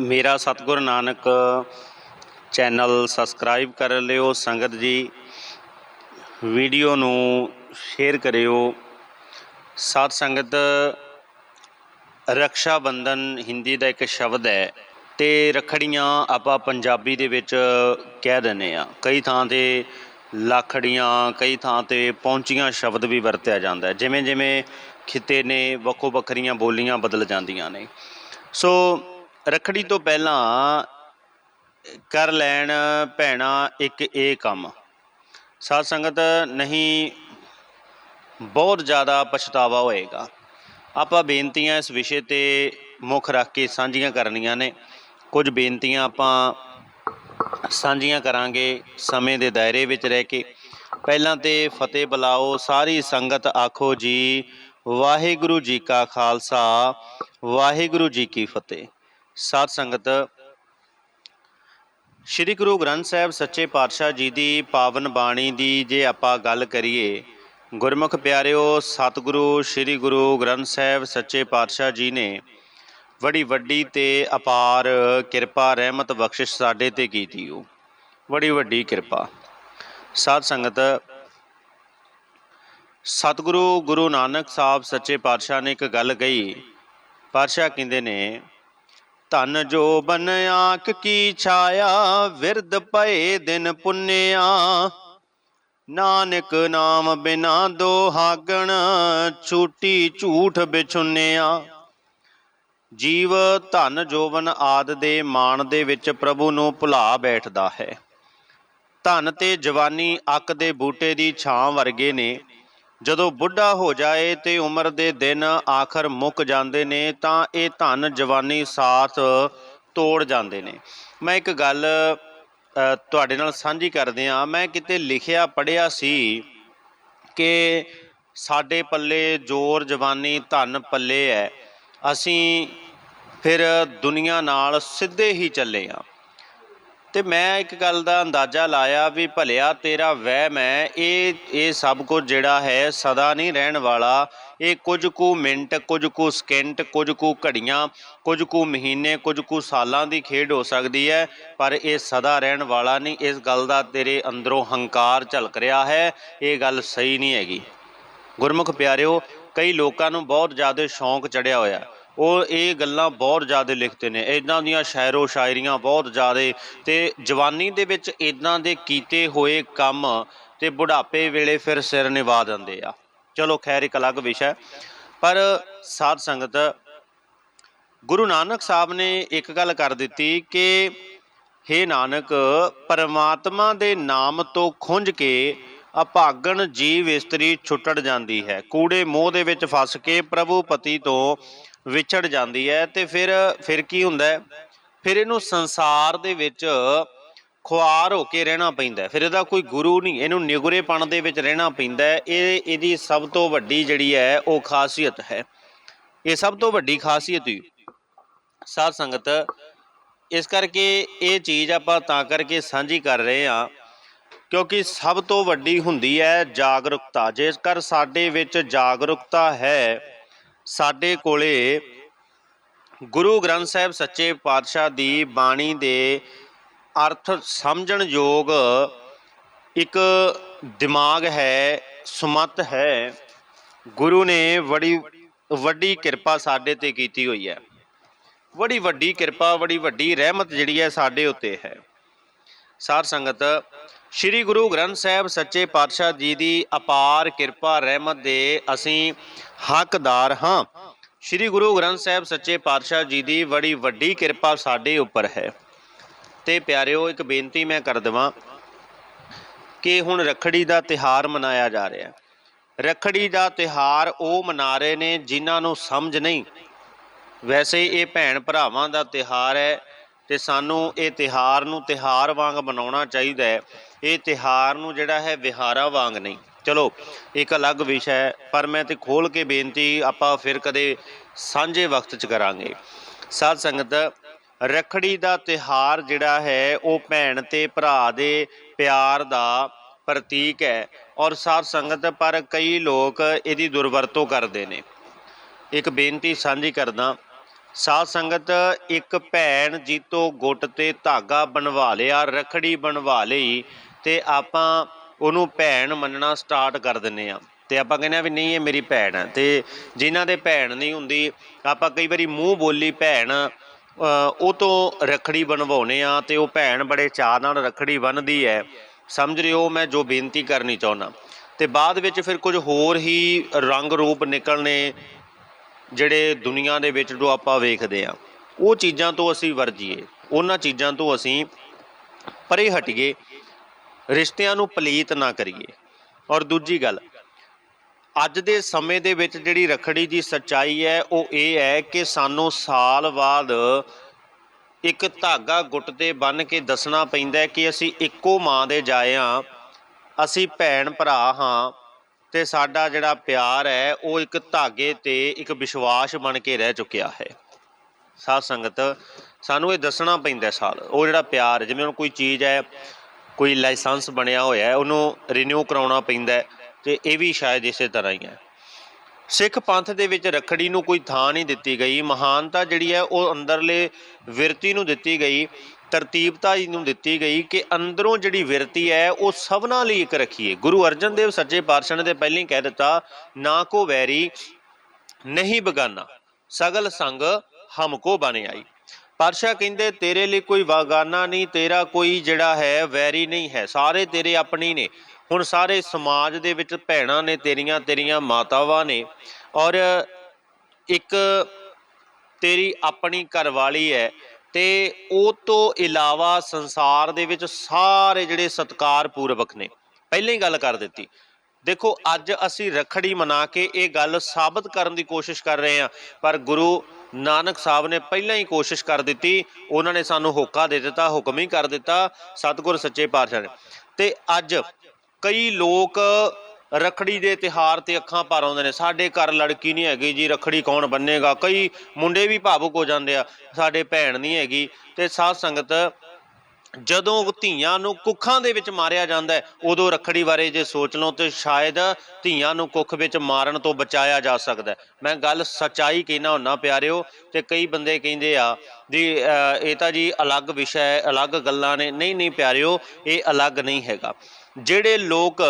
ਮੇਰਾ ਸਤਿਗੁਰ Nanak channel subscribe ਕਰ ਲਿਓ, ਸੰਗਤ ਜੀ। ਵੀਡੀਓ ਨੂੰ ਸ਼ੇਅਰ ਕਰਿਓ। ਸਾਧ ਸੰਗਤ ਰਕਸ਼ਾ ਬੰਧਨ ਹਿੰਦੀ ਦਾ ਇੱਕ ਸ਼ਬਦ ਹੈ ਤੇ ਰਖੜੀਆਂ ਆਪਾਂ ਪੰਜਾਬੀ ਦੇ ਵਿੱਚ ਕਹਿ ਦਿੰਦੇ ਆ ਕਈ ਥਾਂ ਤੇ ਲੱਖੜੀਆਂ, ਕਈ ਥਾਂ ਤੇ ਪਹੁੰਚੀਆਂ ਸ਼ਬਦ ਵੀ ਵਰਤਿਆ ਜਾਂਦਾ ਹੈ। ਜਿਵੇਂ ਜਿਵੇਂ ਖਿੱਤੇ ਨੇ ਵੱਖੋ ਵੱਖਰੀਆਂ ਬੋਲੀਆਂ ਬਦਲ ਜਾਂਦੀਆਂ ਨੇ। ਸੋ ਰਖੜੀ ਤੋਂ ਪਹਿਲਾਂ ਕਰ ਲੈਣ ਭੈਣਾ ਇੱਕ ਇਹ ਕੰਮ। ਸਾਧ ਸੰਗਤ ਨਹੀਂ ਬਹੁਤ ਜ਼ਿਆਦਾ ਪਛਤਾਵਾ ਹੋਏਗਾ। ਆਪਾਂ ਬੇਨਤੀਆਂ ਇਸ ਵਿਸ਼ੇ ਤੇ ਮੁੱਖ ਰੱਖ ਕੇ ਸਾਂਝੀਆਂ ਕਰਨੀਆਂ ਨੇ। ਕੁਝ ਬੇਨਤੀਆਂ ਆਪਾਂ ਸਾਂਝੀਆਂ ਕਰਾਂਗੇ ਸਮੇਂ ਦੇ ਦਾਇਰੇ ਵਿੱਚ ਰਹਿ ਕੇ। ਪਹਿਲਾਂ ਤੇ ਫਤਿਹ ਬੁਲਾਓ, ਸਾਰੀ ਸੰਗਤ ਆਖੋ ਜੀ, ਵਾਹਿਗੁਰੂ ਜੀ ਕਾ ਖਾਲਸਾ, ਵਾਹਿਗੁਰੂ ਜੀ ਕੀ ਫਤਿਹ। ਸਾਧ ਸੰਗਤ, ਸ੍ਰੀ ਗੁਰੂ ਗ੍ਰੰਥ ਸਾਹਿਬ ਸੱਚੇ ਪਾਤਸ਼ਾਹ ਜੀ ਦੀ ਪਾਵਨ ਬਾਣੀ ਦੀ ਜੇ ਆਪਾਂ ਗੱਲ ਕਰੀਏ, ਗੁਰਮੁਖ ਪਿਆਰਿਓ, ਸਤਿਗੁਰੂ ਸ੍ਰੀ ਗੁਰੂ ਗ੍ਰੰਥ ਸਾਹਿਬ ਸੱਚੇ ਪਾਤਸ਼ਾਹ ਜੀ ਨੇ ਬੜੀ ਵੱਡੀ ਤੇ ਅਪਾਰ ਕਿਰਪਾ, ਰਹਿਮਤ ਬਖਸ਼ਿਸ਼ ਸਾਡੇ ਤੇ ਕੀਤੀ ਉਹ ਬੜੀ ਵੱਡੀ ਕਿਰਪਾ। ਸਾਧ ਸੰਗਤ, ਸਤਿਗੁਰੂ ਗੁਰੂ ਨਾਨਕ ਸਾਹਿਬ ਸੱਚੇ ਪਾਤਸ਼ਾਹ ਨੇ ਇੱਕ ਗੱਲ ਕਹੀ। ਪਾਤਸ਼ਾਹ ਕਹਿੰਦੇ ਨੇ ਧਨ ਜੋ ਬਨ ਆਂਖ ਕੀ ਛਾਇਆ, ਵਿਰਧ ਪਏ ਦਿਨ ਪੁੰਨਿਆ। ਨਾਨਕ ਨਾਮ ਬਿਨਾ ਦੁਹਾਗਣ ਛੂਟੀ ਝੂਠ ਬਿਛੁੰਨਿਆ। ਜੀਵ ਧਨ ਜੋਵਨ ਆਦ ਦੇ ਮਾਣ ਦੇ ਵਿੱਚ ਪ੍ਰਭੂ ਨੂੰ ਭੁਲਾ ਬੈਠਦਾ ਹੈ। ਧਨ ਤੇ ਜਵਾਨੀ ਅੱਕ ਦੇ ਬੂਟੇ ਦੀ ਛਾਂ ਵਰਗੇ ਨੇ। ਜਦੋਂ ਬੁੱਢਾ ਹੋ ਜਾਏ ਤੇ ਉਮਰ ਦੇ ਦਿਨ ਆਖਰ ਮੁੱਕ ਜਾਂਦੇ ਨੇ, ਤਾਂ ਇਹ ਧਨ ਜਵਾਨੀ ਸਾਥ ਤੋੜ ਜਾਂਦੇ ਨੇ। ਮੈਂ ਇੱਕ ਗੱਲ ਤੁਹਾਡੇ ਨਾਲ ਸਾਂਝੀ ਕਰਦੇ ਆ ਮੈਂ ਕਿਤੇ ਲਿਖਿਆ ਪੜਿਆ ਸੀ ਕਿ ਸਾਡੇ ਪੱਲੇ ਜ਼ੋਰ ਜਵਾਨੀ, ਧਨ ਪੱਲੇ ਹੈ। ਅਸੀਂ ਫਿਰ ਦੁਨੀਆ ਨਾਲ ਸਿੱਧੇ ਹੀ ਚੱਲੇ ਆ ਤੇ ਮੈਂ ਇੱਕ ਗੱਲ ਦਾ ਅੰਦਾਜ਼ਾ ਲਾਇਆ ਵੀ ਭਲਿਆ ਤੇਰਾ ਵਹਿਮ ਹੈ, ਇਹ ਇਹ ਸਭ ਕੁਝ ਜਿਹੜਾ ਹੈ ਸਦਾ ਨਹੀਂ ਰਹਿਣ ਵਾਲਾ। ਇਹ ਕੁਝ ਕੁ ਮਿੰਟ, ਕੁਝ ਕੁ ਸਕਿੰਟ, ਕੁਝ ਕੁ ਘੜੀਆਂ, ਕੁਝ ਕੁ ਮਹੀਨੇ, ਕੁਝ ਕੁ ਸਾਲਾਂ ਦੀ ਖੇਡ ਹੋ ਸਕਦੀ ਹੈ, ਪਰ ਇਹ ਸਦਾ ਰਹਿਣ ਵਾਲਾ ਨਹੀਂ। ਇਸ ਗੱਲ ਦਾ ਤੇਰੇ ਅੰਦਰੋਂ ਹੰਕਾਰ ਝਲਕ ਰਿਹਾ ਹੈ, ਇਹ ਗੱਲ ਸਹੀ ਨਹੀਂ ਹੈਗੀ। ਗੁਰਮੁਖ ਪਿਆਰਿਓ, ਕਈ ਲੋਕਾਂ ਨੂੰ ਬਹੁਤ ਜ਼ਿਆਦਾ ਸ਼ੌਂਕ ਚੜਿਆ ਹੋਇਆ। ਉਹ ਇਹ ਗੱਲਾਂ ਬਹੁਤ ਜ਼ਿਆਦਾ ਲਿਖਦੇ ਨੇ। ਇਦਾਂ ਦੀਆਂ ਸ਼ਾਇਰੋ ਸ਼ਾਇਰੀਆਂ ਬਹੁਤ ਜ਼ਿਆਦਾ ਤੇ ਜਵਾਨੀ ਦੇ ਵਿੱਚ ਇਦਾਂ ਦੇ ਕੀਤੇ ਹੋਏ ਕੰਮ ਤੇ ਬੁਢਾਪੇ ਵੇਲੇ ਫਿਰ ਸਿਰ ਨਿਵਾ ਦਿੰਦੇ ਆ। ਚਲੋ ਖੈਰ, ਇੱਕ ਅਲੱਗ ਵਿਸ਼ਾ ਪਰ ਸਾਧ ਸੰਗਤ, ਗੁਰੂ ਨਾਨਕ ਸਾਹਿਬ ਨੇ ਇੱਕ ਗੱਲ ਕਰ ਦਿੱਤੀ ਕਿ ਹੇ ਨਾਨਕ, ਪਰਮਾਤਮਾ ਦੇ ਨਾਮ ਤੋਂ ਖੁੰਝ ਕੇ ਅਭਾਗਣ ਜੀਵ ਇਸਤਰੀ ਛੁੱਟੜ ਜਾਂਦੀ ਹੈ। ਕੂੜੇ ਮੋਹ ਦੇ ਵਿੱਚ ਫਸ ਕੇ ਪ੍ਰਭੂ ਪਤੀ ਤੋਂ ਵਿਛੜ ਜਾਂਦੀ ਹੈ ਤੇ ਫਿਰ ਫਿਰ ਕੀ ਹੁੰਦਾ ਹੈ? ਫਿਰ ਇਹਨੂੰ ਸੰਸਾਰ ਦੇ ਵਿੱਚ ਖੁਆਰ ਹੋ ਕੇ ਰਹਿਣਾ ਪੈਂਦਾ ਫਿਰ ਇਹਦਾ ਕੋਈ ਗੁਰੂ ਨਹੀਂ, ਇਹਨੂੰ ਨਿਗੁਰੇਪਣ ਦੇ ਵਿੱਚ ਰਹਿਣਾ ਪੈਂਦਾ ਇਹ, ਇਹਦੀ ਸਭ ਤੋਂ ਵੱਡੀ ਜਿਹੜੀ ਹੈ, ਉਹ ਖਾਸੀਅਤ ਹੈ। ਇਹ ਸਭ ਤੋਂ ਵੱਡੀ ਖਾਸੀਅਤ ਹੀ ਸਾਧ ਸੰਗਤ, ਇਸ ਕਰਕੇ ਇਹ ਚੀਜ਼ ਆਪਾਂ ਤਾਂ ਕਰਕੇ ਸਾਂਝੀ ਕਰ ਰਹੇ ਹਾਂ, ਕਿਉਂਕਿ ਸਭ ਤੋਂ ਵੱਡੀ ਹੁੰਦੀ ਹੈ ਜਾਗਰੂਕਤਾ। ਜੇਕਰ ਸਾਡੇ ਵਿੱਚ ਜਾਗਰੂਕਤਾ ਹੈ ਸਾਡੇ ਕੋਲੇ ਗੁਰੂ ਗ੍ਰੰਥ ਸਾਹਿਬ ਸੱਚੇ ਪਾਤਸ਼ਾਹ ਦੀ ਬਾਣੀ ਦੇ ਅਰਥ ਸਮਝਣ ਯੋਗ ਇੱਕ ਦਿਮਾਗ ਹੈ, ਸੁਮਤ ਹੈ। ਗੁਰੂ ਨੇ ਬੜੀ ਵੱਡੀ ਕਿਰਪਾ ਸਾਡੇ ਤੇ ਕੀਤੀ ਹੋਈ ਹੈ। ਬੜੀ ਵੱਡੀ ਕਿਰਪਾ, ਬੜੀ ਵੱਡੀ ਰਹਿਮਤ ਜਿਹੜੀ ਹੈ ਸਾਡੇ ਉੱਤੇ ਹੈ। ਸਾਧ ਸੰਗਤ, ਸ੍ਰੀ ਗੁਰੂ ਗ੍ਰੰਥ ਸਾਹਿਬ ਸੱਚੇ ਪਾਤਸ਼ਾਹ ਜੀ ਦੀ ਅਪਾਰ ਕਿਰਪਾ, ਰਹਿਮਤ ਦੇ ਅਸੀਂ ਹੱਕਦਾਰ ਹਾਂ। ਸ੍ਰੀ ਗੁਰੂ ਗ੍ਰੰਥ ਸਾਹਿਬ ਸੱਚੇ ਪਾਤਸ਼ਾਹ ਜੀ ਦੀ ਬੜੀ ਵੱਡੀ ਕਿਰਪਾ ਸਾਡੇ ਉੱਪਰ ਹੈ। ਤੇ ਪਿਆਰਿਓ, ਇੱਕ ਬੇਨਤੀ ਮੈਂ ਕਰ ਦਵਾਂ ਕਿ ਹੁਣ ਰੱਖੜੀ ਦਾ ਤਿਹਾਰ ਮਨਾਇਆ ਜਾ ਰਿਹਾ ਹੈ। ਰੱਖੜੀ ਦਾ ਤਿਹਾਰ ਉਹ ਮਨਾ ਰਹੇ ਨੇ ਜਿਨ੍ਹਾਂ ਨੂੰ ਸਮਝ ਨਹੀਂ। ਵੈਸੇ ਇਹ ਭੈਣ ਭਰਾਵਾਂ ਦਾ ਤਿਹਾਰ ਹੈ। ਤੇ ਸਾਨੂੰ ਇਹ ਤਿਹਾਰ ਨੂੰ ਤਿਹਾਰ ਵਾਂਗ ਮਨਾਉਣਾ ਚਾਹੀਦਾ ਹੈ। ਇਹ ਤਿਹਾਰ ਨੂੰ ਜਿਹੜਾ ਹੈ ਵਿਹਾਰਾ ਵਾਂਗ ਨਹੀਂ। ਚਲੋ, ਇੱਕ ਅਲੱਗ ਵਿਸ਼ਾ ਹੈ, ਪਰ ਮੈਂ ਤੇ ਖੋਲ ਕੇ ਬੇਨਤੀ ਆਪਾਂ ਫਿਰ ਕਦੇ ਸਾਂਝੇ ਵਕਤ 'ਚ ਕਰਾਂਗੇ। ਸਾਧ ਸੰਗਤ, ਰੱਖੜੀ ਦਾ ਤਿਹਾਰ ਜਿਹੜਾ ਹੈ, ਉਹ ਭੈਣ ਤੇ ਭਰਾ ਦੇ ਪਿਆਰ ਦਾ ਪ੍ਰਤੀਕ ਹੈ। ਔਰ ਸਾਧ ਸੰਗਤ, ਪਰ ਕਈ ਲੋਕ ਇਹਦੀ ਦੁਰਵਰਤੋਂ ਕਰਦੇ ਨੇ। ਇੱਕ ਬੇਨਤੀ ਸਾਂਝੀ ਕਰਦਾ ਸਾਧ ਸੰਗਤ, ਇੱਕ ਭੈਣ ਜੀ ਤੋਂ ਗੁੱਟ ਤੇ ਧਾਗਾ ਬਣਵਾ ਲਿਆ, ਰਖੜੀ ਬਣਵਾ ਲਈ ਤੇ ਆਪਾਂ ਉਹਨੂੰ ਭੈਣ ਮੰਨਣਾ ਸਟਾਰਟ ਕਰ ਦਿੰਨੇ ਆ ਤੇ ਆਪਾਂ ਕਹਿੰਦੇ ਆ ਵੀ ਨਹੀਂ, ਇਹ ਮੇਰੀ ਭੈਣ ਹੈ। ਤੇ ਜਿਨ੍ਹਾਂ ਦੇ ਭੈਣ ਨਹੀਂ ਹੁੰਦੀ, ਆਪਾਂ ਕਈ ਵਾਰੀ ਮੂੰਹ ਬੋਲੀ ਭੈਣ ਉਹ ਤੋਂ ਰਖੜੀ ਬਣਵਾਉਨੇ ਆ ਤੇ ਉਹ ਭੈਣ ਬੜੇ ਚਾਅ ਨਾਲ ਰਖੜੀ ਬੰਨ੍ਹਦੀ ਹੈ। ਸਮਝ ਰਹੇ ਹੋ, ਮੈਂ ਜੋ ਬੇਨਤੀ ਕਰਨੀ ਚਾਹੁੰਦਾ। ਤੇ ਬਾਅਦ ਵਿੱਚ ਫਿਰ ਕੁਝ ਹੋਰ ਹੀ ਰੰਗ ਰੂਪ ਨਿਕਲਣੇ ਜਿਹੜੇ ਦੁਨੀਆ ਦੇ ਵਿੱਚ ਜੋ ਆਪਾਂ ਵੇਖਦੇ ਆ ਉਹ ਚੀਜ਼ਾਂ ਤੋਂ ਅਸੀਂ ਵਰਜੀਏ, ਉਹਨਾਂ ਚੀਜ਼ਾਂ ਤੋਂ ਅਸੀਂ ਪਰੇ ਹਟੀਏ, ਰਿਸ਼ਤਿਆਂ ਨੂੰ ਪਲੀਤ ਨਾ ਕਰੀਏ। ਔਰ ਦੂਜੀ ਗੱਲ, ਅੱਜ ਦੇ ਸਮੇਂ ਦੇ ਵਿੱਚ ਜਿਹੜੀ ਰਖੜੀ ਦੀ ਸੱਚਾਈ ਹੈ, ਉਹ ਇਹ ਹੈ ਕਿ ਸਾਨੂੰ ਸਾਲ ਬਾਅਦ ਇੱਕ ਧਾਗਾ ਗੁੱਟ ਤੇ ਬੰਨ ਕੇ ਦੱਸਣਾ ਪੈਂਦਾ ਕਿ ਅਸੀਂ ਇੱਕੋ ਮਾਂ ਦੇ ਜਾਏ ਹਾਂ, ਅਸੀਂ ਭੈਣ ਭਰਾ ਹਾਂ ਤੇ ਸਾਡਾ ਜਿਹੜਾ ਪਿਆਰ ਹੈ, ਉਹ ਇੱਕ ਧਾਗੇ ਤੇ ਇੱਕ ਵਿਸ਼ਵਾਸ ਬਣ ਕੇ ਰਹਿ ਚੁੱਕਿਆ ਹੈ। ਸਾਧ ਸੰਗਤ, ਸਾਨੂੰ ਇਹ ਦੱਸਣਾ ਪੈਂਦਾ ਸਾਲ। ਉਹ ਜਿਹੜਾ ਪਿਆਰ ਜਿਵੇਂ ਹੁਣ ਕੋਈ ਚੀਜ਼ ਹੈ, ਕੋਈ ਲਾਇਸੈਂਸ ਬਣਿਆ ਹੋਇਆ ਹੈ, ਉਹਨੂੰ ਰੀਨਿਊ ਕਰਾਉਣਾ ਪੈਂਦਾ ਹੈ ਤੇ ਇਹ ਵੀ ਸ਼ਾਇਦ ਇਸੇ ਤਰ੍ਹਾਂ ਹੀ ਹੈ। ਸਿੱਖ ਪੰਥ ਦੇ ਵਿੱਚ ਰਖੜੀ ਨੂੰ ਕੋਈ ਥਾਂ ਨਹੀਂ ਦਿੱਤੀ ਗਈ। ਮਹਾਨਤਾ ਜਿਹੜੀ ਹੈ, ਉਹ ਅੰਦਰਲੇ ਵਿਰਤੀ ਨੂੰ ਦਿੱਤੀ ਗਈ। ਤਰਤੀਬਤਾ ਜੀ ਨੂੰ ਦਿੱਤੀ ਗਈ ਕਿ ਅੰਦਰੋਂ ਜਿਹੜੀ ਵਿਰਤੀ ਹੈ, ਉਹ ਸਭਨਾਂ ਲਈ ਇੱਕ ਰੱਖੀਏ। ਗੁਰੂ ਅਰਜਨ ਦੇਵ ਸੱਚੇ ਪਾਤਸ਼ਾਹ ਨੇ ਤੇ ਪਹਿਲਾਂ ਹੀ ਕਹਿ ਦਿੱਤਾ, ਨਾ ਕੋ ਵੈਰੀ, ਨਹੀਂ ਬਗਾਨਾ, ਸਗਲ ਸੰਗ ਹਮਕੋ ਬਨ ਆਈ। ਪਾਤਸ਼ਾਹ ਕਹਿੰਦੇ, ਤੇਰੇ ਲਈ ਕੋਈ ਵਾਗਾਨਾ ਨਹੀਂ, ਤੇਰਾ ਕੋਈ ਜਿਹੜਾ ਹੈ, ਵੈਰੀ ਨਹੀਂ ਹੈ। ਸਾਰੇ ਤੇਰੇ ਆਪਣੀ ਨੇ। ਹੁਣ ਸਾਰੇ ਸਮਾਜ ਦੇ ਵਿੱਚ ਭੈਣਾਂ ਨੇ, ਤੇਰੀਆਂ ਤੇਰੀਆਂ ਮਾਤਾਵਾਂ ਨੇ। ਔਰ ਇੱਕ ਤੇਰੀ ਆਪਣੀ ਘਰਵਾਲੀ ਹੈ ਤੇ ਉਹ ਤੋਂ ਇਲਾਵਾ ਸੰਸਾਰ ਦੇ ਵਿੱਚ ਸਾਰੇ ਜਿਹੜੇ ਸਤਕਾਰ ਪੂਰਵਕ ਨੇ, ਪਹਿਲਾਂ ਹੀ ਗੱਲ ਕਰ ਦਿੱਤੀ। ਦੇਖੋ, ਅੱਜ ਅਸੀਂ ਰਖੜੀ ਮਨਾ ਕੇ ਇਹ ਗੱਲ ਸਾਬਤ ਕਰਨ ਦੀ ਕੋਸ਼ਿਸ਼ ਕਰ ਰਹੇ ਹਾਂ, ਪਰ ਗੁਰੂ ਨਾਨਕ ਸਾਹਿਬ ਨੇ ਪਹਿਲਾਂ ਹੀ ਕੋਸ਼ਿਸ਼ ਕਰ ਦਿੱਤੀ, ਉਹਨਾਂ ਨੇ ਸਾਨੂੰ ਹੋਕਾ ਦੇ ਦਿੱਤਾ, ਹੁਕਮ ਹੀ ਕਰ ਦਿੱਤਾ, ਸਤਿਗੁਰ ਸੱਚੇ ਪਾਤਸ਼ਾਹ ਨੇ। ਤੇ ਅੱਜ ਕਈ ਲੋਕ ਰਖੜੀ ਦੇ ਤਿਹਾਰ ਤੇ ਅੱਖਾਂ ਭਰ ਆਉਂਦੇ ਨੇ। ਸਾਡੇ ਘਰ ਲੜਕੀ ਨਹੀਂ ਹੈਗੀ ਜੀ ਰਖੜੀ ਕੌਣ ਬੰਨੇਗਾ? ਕਈ ਮੁੰਡੇ ਵੀ ਭਾਵੁਕ ਹੋ ਜਾਂਦੇ ਆ ਸਾਡੇ ਭੈਣ ਨਹੀਂ ਹੈਗੀ। ਤੇ ਸਾਧ ਸੰਗਤ ਜਦੋਂ ਧੀਆਂ ਨੂੰ ਕੁੱਖਾਂ ਦੇ ਵਿੱਚ ਮਾਰਿਆ ਜਾਂਦਾ ਉਦੋਂ ਰਖੜੀ ਬਾਰੇ ਜੇ ਸੋਚ ਲਓ ਤੇ ਸ਼ਾਇਦ ਧੀਆਂ ਨੂੰ ਕੁੱਖ ਵਿੱਚ ਮਾਰਨ ਤੋਂ ਬਚਾਇਆ ਜਾ ਸਕਦਾ ਮੈਂ ਗੱਲ ਸਚਾਈ ਕਹਿਣਾ ਹੁੰਨਾ ਪਿਆਰਿਓ ਤੇ ਕਈ ਬੰਦੇ ਕਹਿੰਦੇ ਆ ਵੀ ਅਹ, ਇਹ ਤਾਂ ਜੀ ਅਲੱਗ ਵਿਸ਼ਾ ਹੈ ਅਲੱਗ ਗੱਲਾਂ ਨੇ। ਨਹੀਂ ਨਹੀਂ ਪਿਆਰਿਓ ਇਹ ਅਲੱਗ ਨਹੀਂ ਹੈਗਾ। ਜਿਹੜੇ ਲੋਕ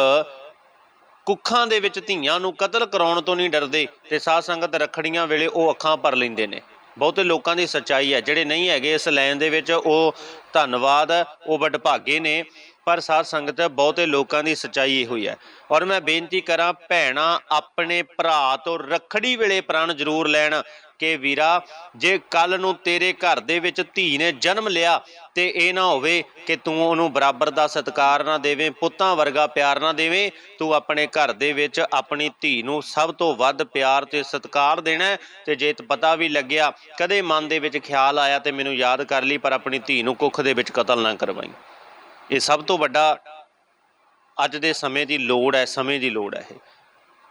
ਕੁੱਖਾਂ ਦੇ ਵਿੱਚ ਧੀਆਂ ਨੂੰ ਕਤਲ ਕਰਾਉਣ ਤੋਂ ਨਹੀਂ ਡਰਦੇ ਤੇ ਸਾਧ ਸੰਗਤ ਰਖੜੀਆਂ ਵੇਲੇ ਉਹ ਅੱਖਾਂ ਭਰ ਲੈਂਦੇ ਨੇ। ਬਹੁਤੇ ਲੋਕਾਂ ਦੀ ਸੱਚਾਈ ਹੈ, ਜਿਹੜੇ ਨਹੀਂ ਹੈਗੇ ਇਸ ਲਾਈਨ ਦੇ ਵਿੱਚ, ਉਹ ਧੰਨਵਾਦ, ਉਹ ਵਡਭਾਗੇ ਨੇ। ਪਰ ਸਾਧ ਸੰਗਤ, ਬਹੁਤੇ ਲੋਕਾਂ ਦੀ ਸੱਚਾਈ ਇਹੋ ਹੀ ਹੈ। ਔਰ ਮੈਂ ਬੇਨਤੀ ਕਰਾਂ, ਭੈਣਾ ਆਪਣੇ ਭਰਾ ਤੋਂ ਰਖੜੀ ਵੇਲੇ ਪ੍ਰਣ ਜ਼ਰੂਰ ਲੈਣ ਕਿ ਵੀਰਾ, ਜੇ ਕੱਲ ਨੂੰ ਤੇਰੇ ਘਰ ਦੇ ਵਿੱਚ ਧੀ ਨੇ ਜਨਮ ਲਿਆ ਤੇ ਇਹ ਨਾ ਹੋਵੇ ਕਿ ਤੂੰ ਉਹਨੂੰ ਬਰਾਬਰ ਦਾ ਸਤਿਕਾਰ ਨਾ ਦੇਵੇਂ, ਪੁੱਤਾਂ ਵਰਗਾ ਪਿਆਰ ਨਾ ਦੇਵੇਂ, ਤੂੰ ਆਪਣੇ ਘਰ ਦੇ ਵਿੱਚ ਆਪਣੀ ਧੀ ਨੂੰ ਸਭ ਤੋਂ ਵੱਧ ਪਿਆਰ ਤੇ ਸਤਿਕਾਰ ਦੇਣਾ ਹੈ ਤੇ ਜੇ ਪਤਾ ਵੀ ਲੱਗਿਆ, ਕਦੇ ਮਨ ਦੇ ਵਿੱਚ ਖਿਆਲ ਆਇਆ ਤੇ ਮੈਨੂੰ ਯਾਦ ਕਰ ਲਈ, ਪਰ ਆਪਣੀ ਧੀ ਨੂੰ ਕੁੱਖ ਦੇ ਵਿੱਚ ਕਤਲ ਨਾ ਕਰਵਾਈ। ਇਹ ਸਭ ਤੋਂ ਵੱਡਾ ਅੱਜ ਦੇ ਸਮੇਂ ਦੀ ਲੋੜ ਹੈ, ਸਮੇਂ ਦੀ ਲੋੜ ਹੈ ਇਹ।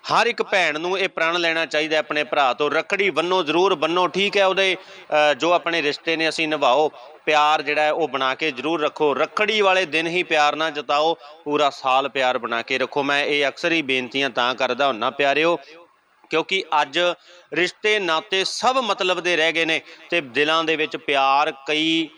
ਹਰ ਇੱਕ ਭੈਣ ਨੂੰ ਇਹ ਪ੍ਰਣ ਲੈਣਾ ਚਾਹੀਦਾ ਆਪਣੇ ਭਰਾ ਤੋਂ, ਰੱਖੜੀ ਬੰਨੋ, ਜ਼ਰੂਰ ਬੰਨੋ, ਠੀਕ ਹੈ ਉਹਦੇ ਜੋ ਆਪਣੇ ਰਿਸ਼ਤੇ ਨੇ ਅਸੀਂ ਨਿਭਾਓ, ਪਿਆਰ ਜਿਹੜਾ ਹੈ ਉਹ ਬਣਾ ਕੇ ਜ਼ਰੂਰ ਰੱਖੋ। ਰੱਖੜੀ ਵਾਲੇ ਦਿਨ ਹੀ ਪਿਆਰ ਨਾ ਜਤਾਓ, ਪੂਰਾ ਸਾਲ ਪਿਆਰ ਬਣਾ ਕੇ ਰੱਖੋ। ਮੈਂ ਇਹ ਅਕਸਰ ਹੀ ਬੇਨਤੀਆਂ ਤਾਂ ਕਰਦਾ ਹੁੰਨਾ ਪਿਆਰਿਓ, ਕਿਉਂਕਿ ਅੱਜ ਰਿਸ਼ਤੇ ਨਾਤੇ ਸਭ ਮਤਲਬ ਦੇ ਰਹਿ ਗਏ ਨੇ ਤੇ ਦਿਲਾਂ ਦੇ ਵਿੱਚ ਪਿਆਰ ਕਈ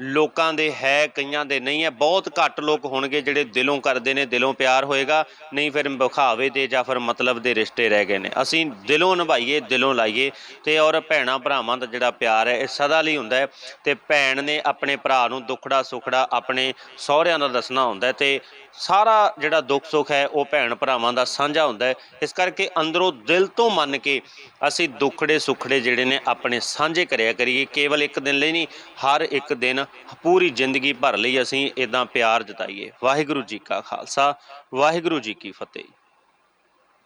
ਲੋਕਾਂ ਦੇ ਹੈ, ਕਈਆਂ ਦੇ ਨਹੀਂ ਹੈ। ਬਹੁਤ ਘੱਟ ਲੋਕ ਹੋਣਗੇ ਜਿਹੜੇ ਦਿਲੋਂ ਕਰਦੇ ਨੇ, ਦਿਲੋਂ ਪਿਆਰ ਹੋਏਗਾ। ਨਹੀਂ ਫਿਰ ਵਿਖਾਵੇ ਦੇ ਜਾਂ ਫਿਰ ਮਤਲਬ ਦੇ ਰਿਸ਼ਤੇ ਰਹਿ ਗਏ ਨੇ। ਅਸੀਂ ਦਿਲੋਂ ਨਿਭਾਈਏ, ਦਿਲੋਂ ਲਾਈਏ ਤੇ ਔਰ ਭੈਣਾ ਭਰਾਵਾਂ ਦਾ ਜਿਹੜਾ ਪਿਆਰ ਹੈ, ਇਹ ਸਦਾ ਲਈ ਹੁੰਦਾ ਹੈ। ਤੇ ਭੈਣ ਨੇ ਆਪਣੇ ਭਰਾ ਨੂੰ ਦੁੱਖੜਾ ਸੁਖੜਾ ਆਪਣੇ ਸਹੁਰਿਆਂ ਦਾ ਦੱਸਣਾ ਹੁੰਦਾ ਹੈ ਤੇ ਸਾਰਾ ਜਿਹੜਾ ਦੁੱਖ ਸੁੱਖ ਹੈ, ਉਹ ਭੈਣ ਭਰਾਵਾਂ ਦਾ ਸਾਂਝਾ ਹੁੰਦਾ ਹੈ। ਇਸ ਕਰਕੇ ਅੰਦਰੋਂ ਦਿਲ ਤੋਂ ਮੰਨ ਕੇ ਅਸੀਂ ਦੁੱਖੜੇ ਸੁੱਖੜੇ ਜਿਹੜੇ ਨੇ, ਆਪਣੇ ਸਾਂਝੇ ਕਰਿਆ ਕਰੀਏ। ਕੇਵਲ ਇੱਕ ਦਿਨ ਲਈ ਨਹੀਂ, ਹਰ ਇੱਕ ਦਿਨ ਪੂਰੀ ਜ਼ਿੰਦਗੀ ਭਰ ਲਈ ਅਸੀਂ ਇਦਾਂ ਪਿਆਰ ਜਤਾਈਏ। ਵਾਹਿਗੁਰੂ ਜੀ ਕਾ ਖਾਲਸਾ, ਵਾਹਿਗੁਰੂ ਜੀ ਕੀ ਫਤਿਹ।